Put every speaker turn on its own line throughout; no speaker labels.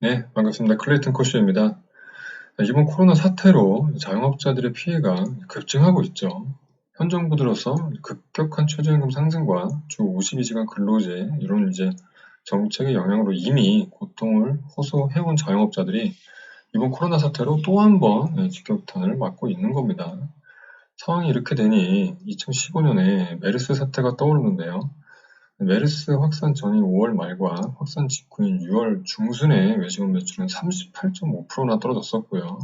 네, 반갑습니다. 클레이튼 코슈입니다. 이번 코로나 사태로 자영업자들의 피해가 급증하고 있죠. 현 정부 들어서 급격한 최저임금 상승과 주 52시간 근로제 이런 이제 정책의 영향으로 이미 고통을 호소해온 자영업자들이 이번 코로나 사태로 또 한 번 직격탄을 맞고 있는 겁니다. 상황이 이렇게 되니 2015년에 메르스 사태가 떠오르는데요. 메르스 확산 전인 5월 말과 확산 직후인 6월 중순에 외식업 매출은 38.5%나 떨어졌었고요.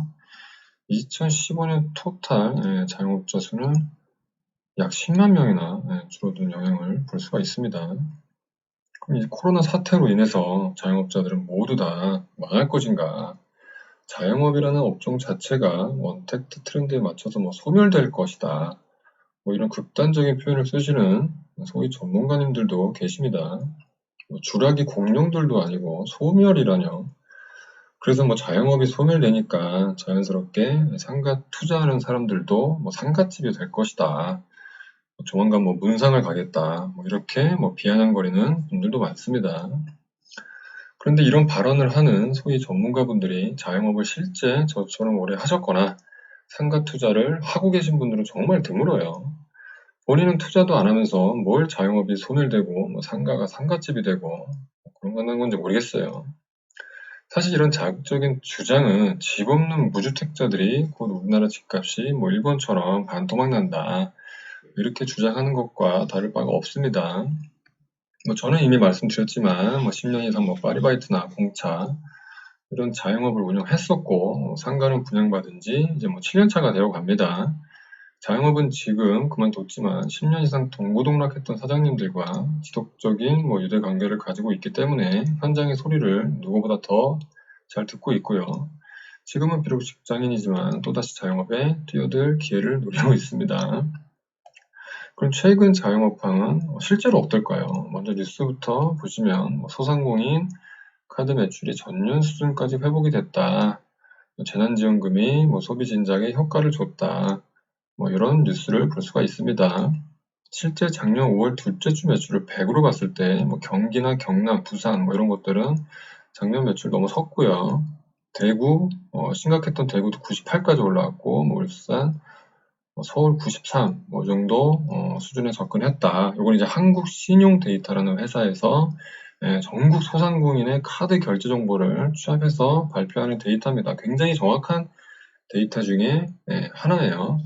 2015년 토탈 예, 자영업자 수는 약 10만 명이나 예, 줄어든 영향을 볼 수가 있습니다. 그럼 이 코로나 사태로 인해서 자영업자들은 모두 다 망할 것인가? 자영업이라는 업종 자체가 원택트 트렌드에 맞춰서 뭐 소멸될 것이다. 뭐 이런 극단적인 표현을 쓰시는 소위 전문가님들도 계십니다. 뭐 주라기 공룡들도 아니고 소멸이라뇨. 그래서 뭐 자영업이 소멸되니까 자연스럽게 상가 투자하는 사람들도 뭐 상가집이 될 것이다. 뭐 조만간 뭐 문상을 가겠다. 뭐 이렇게 뭐 비아냥거리는 분들도 많습니다. 그런데 이런 발언을 하는 소위 전문가분들이 자영업을 실제 저처럼 오래 하셨거나 상가 투자를 하고 계신 분들은 정말 드물어요. 본인은 투자도 안 하면서 뭘 자영업이 소멸되고 뭐 상가가 상가집이 되고 뭐 그런 건 건지 모르겠어요. 사실 이런 자극적인 주장은 집 없는 무주택자들이 곧 우리나라 집값이 뭐 일본처럼 반토막 난다 이렇게 주장하는 것과 다를 바가 없습니다. 뭐 저는 이미 말씀드렸지만 뭐 10년 이상 뭐 파리바이트나 공차 이런 자영업을 운영했었고 상가는 분양받은 지 이제 뭐 7년 차가 되어 갑니다. 자영업은 지금 그만뒀지만 10년 이상 동고동락했던 사장님들과 지속적인 뭐 유대 관계를 가지고 있기 때문에 현장의 소리를 누구보다 더 잘 듣고 있고요. 지금은 비록 직장인이지만 또다시 자영업에 뛰어들 기회를 노리고 있습니다. 그럼 최근 자영업황은 실제로 어떨까요? 먼저 뉴스부터 보시면 뭐 소상공인 카드 매출이 전년 수준까지 회복이 됐다. 재난지원금이 뭐 소비 진작에 효과를 줬다. 뭐 이런 뉴스를 볼 수가 있습니다. 실제 작년 5월 둘째 주 매출을 100으로 봤을 때 뭐 경기나 경남, 부산 뭐 이런 것들은 작년 매출 넘어섰고요. 대구 어, 심각했던 대구도 98까지 올라왔고 뭐 울산, 뭐 서울 93 뭐 정도 어, 수준에 접근했다. 이건 이제 한국 신용 데이터라는 회사에서 예, 전국 소상공인의 카드 결제 정보를 취합해서 발표하는 데이터입니다. 굉장히 정확한 데이터 중에 예, 하나예요.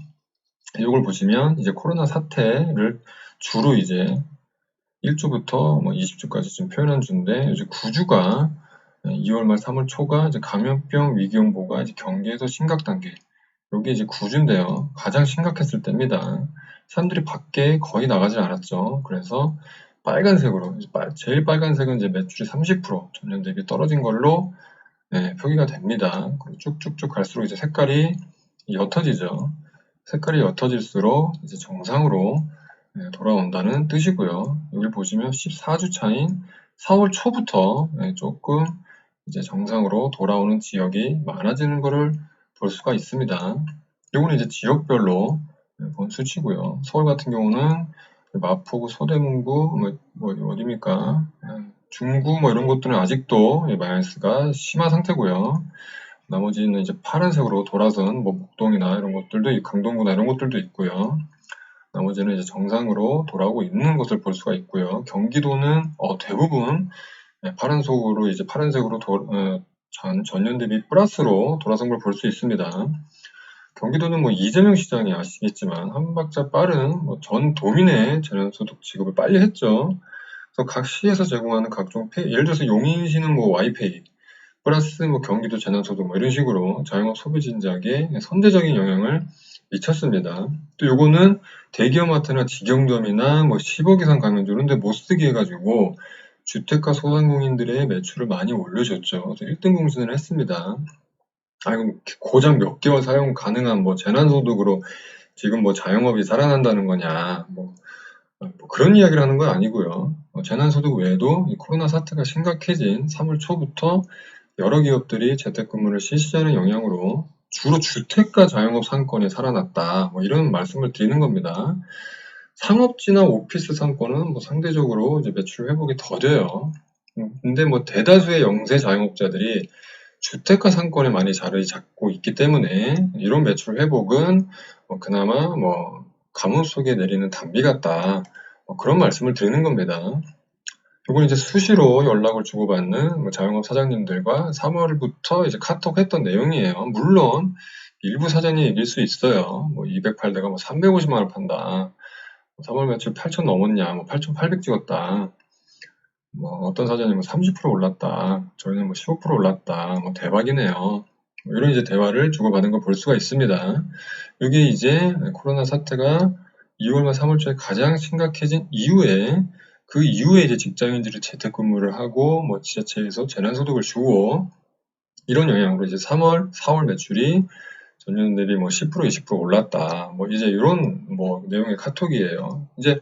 이걸 보시면 이제 코로나 사태를 주로 이제 1주부터 뭐 20주까지 지금 표현한 주인데 이제 9주가 2월 말 3월 초가 이제 감염병 위기용보가 이제 경기에서 심각 단계 여기 이제 9주인데요. 가장 심각했을 때입니다. 사람들이 밖에 거의 나가지 않았죠. 그래서 빨간색으로 제일 빨간색은 이제 매출이 30% 전년 대비 떨어진 걸로 네, 표기가 됩니다. 쭉쭉쭉 갈수록 이제 색깔이 옅어지죠. 색깔이 옅어질수록 이제 정상으로 네, 돌아온다는 뜻이고요. 여기 보시면 14주 차인 4월 초부터 네, 조금 이제 정상으로 돌아오는 지역이 많아지는 것을 볼 수가 있습니다. 이거는 이제 지역별로 네, 본 수치고요. 서울 같은 경우는 마포구, 서대문구, 뭐, 뭐 어디입니까? 중구 뭐 이런 것들은 아직도 마이너스가 심한 상태고요. 나머지는 이제 파란색으로 돌아선 뭐 목동이나 이런 것들도 강동구나 이런 것들도 있고요. 나머지는 이제 정상으로 돌아오고 있는 것을 볼 수가 있고요. 경기도는 어, 대부분 네, 파란색으로 이제 파란색으로 도, 어, 전, 전년 대비 플러스로 돌아선 걸 볼 수 있습니다. 경기도는 뭐 이재명 시장이 아시겠지만 한 박자 빠른 뭐 전 도민의 재난소득 지급을 빨리 했죠. 그래서 각 시에서 제공하는 각종 페이, 예를 들어서 용인시는 뭐 와이페이, 플러스 뭐 경기도 재난소득 뭐 이런 식으로 자영업 소비 진작에 선제적인 영향을 미쳤습니다. 또 요거는 대기업 마트나 직영점이나 뭐 10억 이상 가맹주 이런 데못 쓰게 해가지고 주택가 소상공인들의 매출을 많이 올려줬죠. 그래서 1등 공신을 했습니다. 아이고 고작 몇 개월 사용 가능한 뭐 재난소득으로 지금 뭐 자영업이 살아난다는 거냐 뭐, 뭐 그런 이야기를 하는 건 아니고요. 어, 재난소득 외에도 코로나 사태가 심각해진 3월 초부터 여러 기업들이 재택근무를 실시하는 영향으로 주로 주택가 자영업 상권에 살아났다. 뭐 이런 말씀을 드리는 겁니다. 상업지나 오피스 상권은 뭐 상대적으로 이제 매출 회복이 더뎌요. 음, 근데 뭐 대다수의 영세 자영업자들이 주택가 상권에 많이 자리 잡고 있기 때문에 이런 매출 회복은 뭐 그나마 뭐 가뭄 속에 내리는 단비 같다. 뭐 그런 말씀을 드리는 겁니다. 이건 이제 수시로 연락을 주고받는 뭐 자영업 사장님들과 3월부터 이제 카톡 했던 내용이에요. 물론 일부 사장님 이길 수 있어요. 뭐 208대가 뭐 350만 원 판다. 3월 매출 8천 넘었냐, 뭐 8,800 찍었다. 뭐 어떤 사장님은 30% 올랐다. 저희는 뭐 15% 올랐다. 뭐 대박이네요. 뭐 이런 이제 대화를 주고받은 걸 볼 수가 있습니다. 이게 이제 코로나 사태가 2월과 3월 초에 가장 심각해진 이후에 그 이후에 이제 직장인들이 재택근무를 하고 뭐 지자체에서 재난소득을 주고 이런 영향으로 이제 3월, 4월 매출이 전년 대비 뭐 10% 20% 올랐다. 뭐 이제 이런 뭐 내용의 카톡이에요. 이제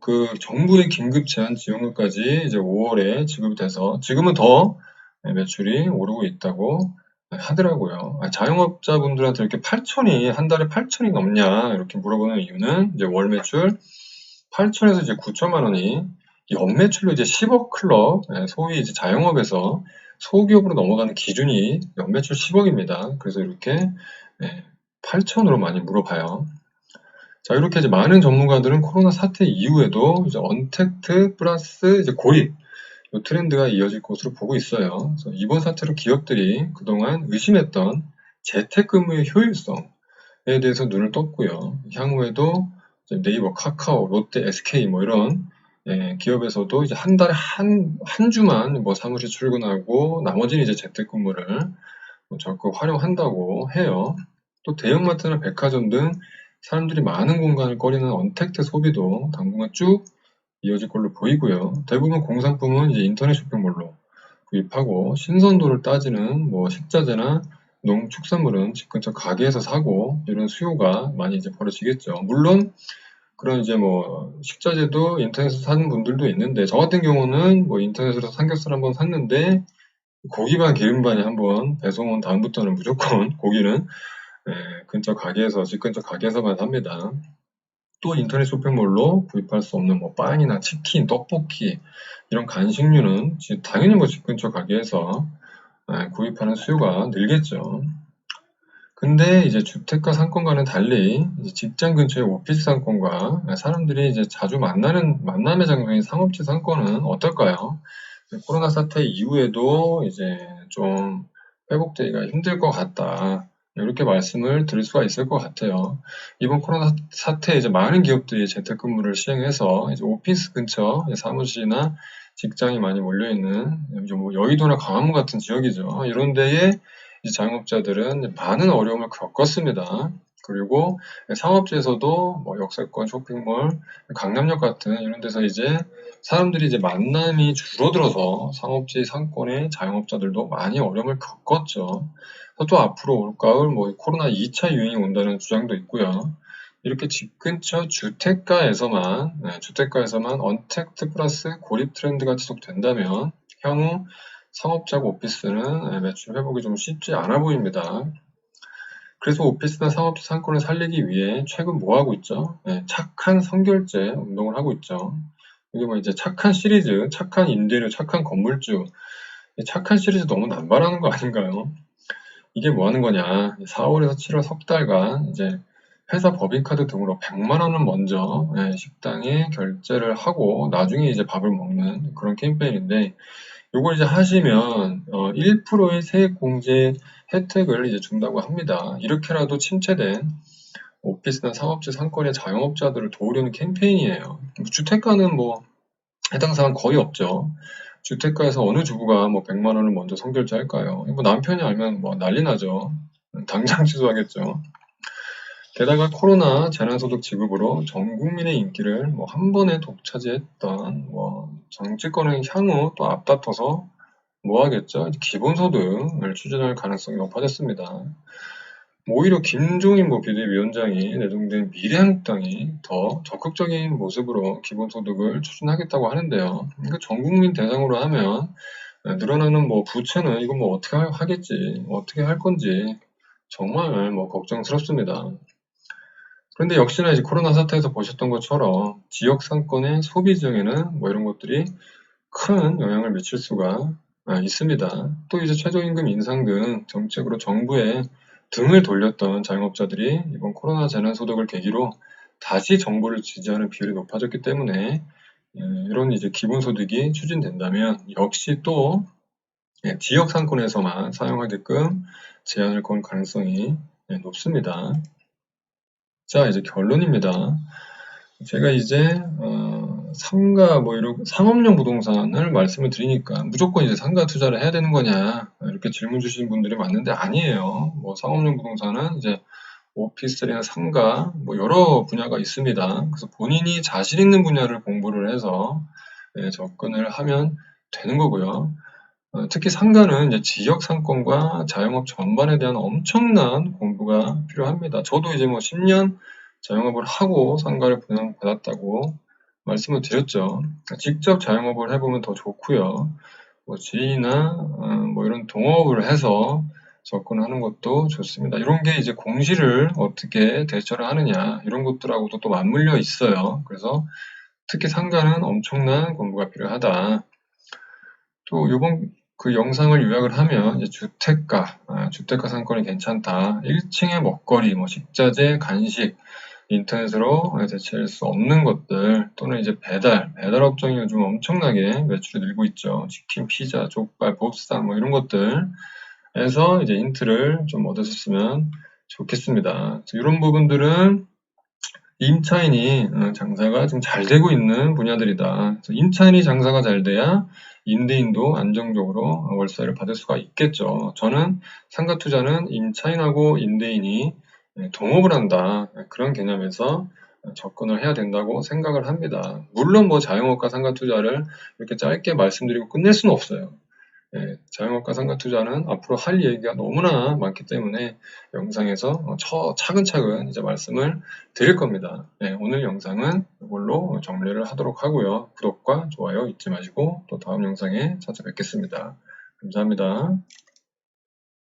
그 정부의 긴급 제한 지원금까지 이제 5월에 지급이 돼서 지금은 더 매출이 오르고 있다고 하더라고요. 아, 자영업자분들한테 이렇게 8천이 한 달에 8천이 넘냐 이렇게 물어보는 이유는 이제 월 매출 8천에서 이제 9천만 원이 연매출로 이제 10억 클럽 예, 소위 이제 자영업에서 소기업으로 넘어가는 기준이 연매출 10억입니다. 그래서 이렇게 8천으로 많이 물어봐요. 자, 이렇게 이제 많은 전문가들은 코로나 사태 이후에도 이제 언택트 플러스 이제 고립 이 트렌드가 이어질 것으로 보고 있어요. 이번 사태로 기업들이 그동안 의심했던 재택근무의 효율성에 대해서 눈을 떴고요. 향후에도 네이버, 카카오, 롯데, SK 뭐 이런 예, 기업에서도 이제 한 달에 한, 한 주만 뭐 사무실 출근하고 나머지는 이제 재택근무를 뭐 적극 활용한다고 해요. 또 대형마트나 백화점 등 사람들이 많은 공간을 꺼리는 언택트 소비도 당분간 쭉 이어질 걸로 보이고요. 대부분 공산품은 이제 인터넷 쇼핑몰로 구입하고 신선도를 따지는 뭐 식자재나 농축산물은 집 근처 가게에서 사고 이런 수요가 많이 이제 벌어지겠죠. 물론 그런 이제 뭐 식자재도 인터넷에서 사는 분들도 있는데 저 같은 경우는 뭐 인터넷으로 삼겹살 한번 샀는데 고기 반 기름 반이 한번 배송 온 다음부터는 무조건 고기는 예, 근처 가게에서 집 근처 가게에서만 삽니다. 또 인터넷 쇼핑몰로 구입할 수 없는 뭐 빵이나 치킨, 떡볶이 이런 간식류는 당연히 뭐 집 근처 가게에서 예, 구입하는 수요가 늘겠죠. 근데 이제 주택가 상권과는 달리 직장 근처의 오피스 상권과 사람들이 이제 자주 만나는 만남의 장소인 상업지 상권은 어떨까요? 코로나 사태 이후에도 이제 좀 회복되기가 힘들 것 같다. 이렇게 말씀을 드릴 수가 있을 것 같아요. 이번 코로나 사태에 이제 많은 기업들이 재택근무를 시행해서 이제 오피스 근처 사무실이나 직장이 많이 몰려있는 뭐 여의도나 강화문 같은 지역이죠. 이런 데에 자영업자들은 많은 어려움을 겪었습니다. 그리고 상업지에서도 뭐 역세권, 쇼핑몰, 강남역 같은 이런 데서 이제 사람들이 이제 만남이 줄어들어서 상업지 상권의 자영업자들도 많이 어려움을 겪었죠. 또 앞으로 올가을 뭐 코로나 2차 유행이 온다는 주장도 있고요. 이렇게 집 근처 주택가에서만 네, 주택가에서만 언택트 플러스 고립 트렌드가 지속된다면 향후 상업자고 오피스는 네, 매출 회복이 좀 쉽지 않아 보입니다. 그래서 오피스나 상업지 상권을 살리기 위해 최근 뭐 하고 있죠? 네, 착한 선결제 운동을 하고 있죠. 이게 뭐 이제 착한 시리즈, 착한 임대료, 착한 건물주, 착한 시리즈 너무 남발하는 거 아닌가요? 이게 뭐 하는 거냐? 4월에서 7월 석 달간 이제 회사 법인카드 등으로 100만 원은 먼저 네, 식당에 결제를 하고 나중에 이제 밥을 먹는 그런 캠페인인데 요걸 이제 하시면 어, 1%의 세액 공제 혜택을 이제 준다고 합니다. 이렇게라도 침체된 오피스나 상업지 상권의 자영업자들을 도우려는 캠페인이에요. 주택가는 뭐 해당 사항 거의 없죠. 주택가에서 어느 주부가 뭐 100만 원을 먼저 선결제 할까요? 뭐 남편이 알면 뭐 난리 나죠. 당장 취소하겠죠. 게다가 코로나 재난소득 지급으로 전 국민의 인기를 뭐 한 번에 독차지했던 뭐 정치권의 향후 또 앞다퉈서 뭐 하겠죠? 기본소득을 추진할 가능성이 높아졌습니다. 오히려 김종인 뭐 비대위원장이 내동된 미래한국당이 더 적극적인 모습으로 기본소득을 추진하겠다고 하는데요. 그러니까 전 국민 대상으로 하면 늘어나는 뭐 부채는 이건 뭐 어떻게 하겠지, 뭐 어떻게 할 건지 정말 뭐 걱정스럽습니다. 그런데 역시나 이제 코로나 사태에서 보셨던 것처럼 지역 상권의 소비 지형에는 뭐 이런 것들이 큰 영향을 미칠 수가 아, 있습니다. 또 이제 최저임금 인상 등 정책으로 정부에 등을 돌렸던 자영업자들이 이번 코로나 재난 소득을 계기로 다시 정부를 지지하는 비율이 높아졌기 때문에 예, 이런 이제 기본소득이 추진된다면 역시 또 예, 지역 상권에서만 사용하게끔 제한을 건 가능성이 예, 높습니다. 자, 이제 결론입니다. 제가 이제 어, 상가 뭐 이런 상업용 부동산을 말씀을 드리니까 무조건 이제 상가 투자를 해야 되는 거냐 이렇게 질문 주시는 분들이 많은데 아니에요. 뭐 상업용 부동산은 이제 오피스텔이나 상가 뭐 여러 분야가 있습니다. 그래서 본인이 자신 있는 분야를 공부를 해서 예, 접근을 하면 되는 거고요. 어, 특히 상가는 이제 지역 상권과 자영업 전반에 대한 엄청난 공부가 필요합니다. 저도 이제 뭐 10년 자영업을 하고 상가를 분양받았다고 말씀을 드렸죠. 직접 자영업을 해보면 더 좋고요. 뭐 지인이나 어, 뭐 이런 동업을 해서 접근하는 것도 좋습니다. 이런 게 이제 공시를 어떻게 대처를 하느냐 이런 것들하고도 또 맞물려 있어요. 그래서 특히 상가는 엄청난 공부가 필요하다. 또 이번 그 영상을 요약을 하면 주택가, 아, 주택가 상권이 괜찮다. 1층의 먹거리, 뭐 식자재, 간식, 인터넷으로 대체할 수 없는 것들 또는 이제 배달, 배달 업종이 요즘 엄청나게 매출이 늘고 있죠. 치킨, 피자, 족발, 보쌈 뭐 이런 것들에서 이제 인트를 좀 얻으셨으면 좋겠습니다. 이런 부분들은 임차인이 어, 장사가 좀 잘 되고 있는 분야들이다. 임차인이 장사가 잘 돼야 임대인도 안정적으로 월세를 받을 수가 있겠죠. 저는 상가 투자는 임차인하고 임대인이 네, 동업을 한다. 네, 그런 개념에서 접근을 해야 된다고 생각을 합니다. 물론 뭐 자영업과 상가 투자를 이렇게 짧게 말씀드리고 끝낼 수는 없어요. 예, 자영업과 상가 투자는 앞으로 할 얘기가 너무나 많기 때문에 영상에서 처, 차근차근 이제 말씀을 드릴 겁니다. 예, 오늘 영상은 이걸로 정리를 하도록 하고요. 구독과 좋아요 잊지 마시고 또 다음 영상에 찾아뵙겠습니다. 감사합니다.